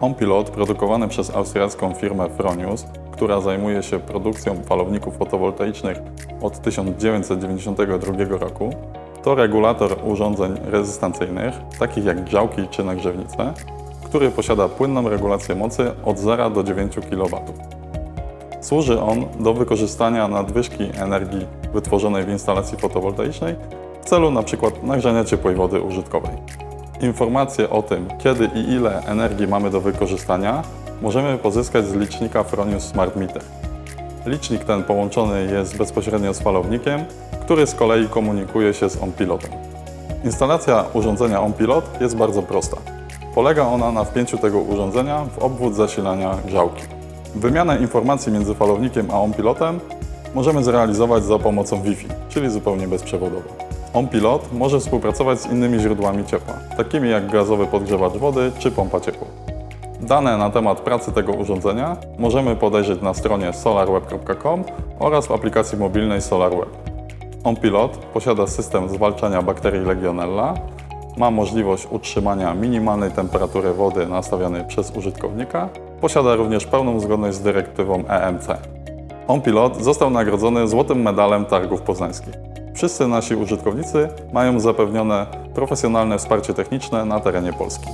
OnPilot produkowany przez austriacką firmę Fronius, która zajmuje się produkcją falowników fotowoltaicznych od 1992 roku, to regulator urządzeń rezystancyjnych, takich jak grzałki czy nagrzewnice, który posiada płynną regulację mocy od 0 do 9 kW. Służy on do wykorzystania nadwyżki energii wytworzonej w instalacji fotowoltaicznej w celu np. nagrzania ciepłej wody użytkowej. Informacje o tym, kiedy i ile energii mamy do wykorzystania, możemy pozyskać z licznika Fronius Smart Meter. Licznik ten połączony jest bezpośrednio z falownikiem, który z kolei komunikuje się z OnPilotem. Instalacja urządzenia OnPilot jest bardzo prosta. Polega ona na wpięciu tego urządzenia w obwód zasilania grzałki. Wymianę informacji między falownikiem a OnPilotem możemy zrealizować za pomocą Wi-Fi, czyli zupełnie bezprzewodowo. OnPilot może współpracować z innymi źródłami ciepła, takimi jak gazowy podgrzewacz wody czy pompa ciepła. Dane na temat pracy tego urządzenia możemy podejrzeć na stronie solarweb.com oraz w aplikacji mobilnej SolarWeb. OnPilot posiada system zwalczania bakterii Legionella, ma możliwość utrzymania minimalnej temperatury wody nastawionej przez użytkownika, posiada również pełną zgodność z dyrektywą EMC. OnPilot został nagrodzony złotym medalem targów poznańskich. Wszyscy nasi użytkownicy mają zapewnione profesjonalne wsparcie techniczne na terenie Polski.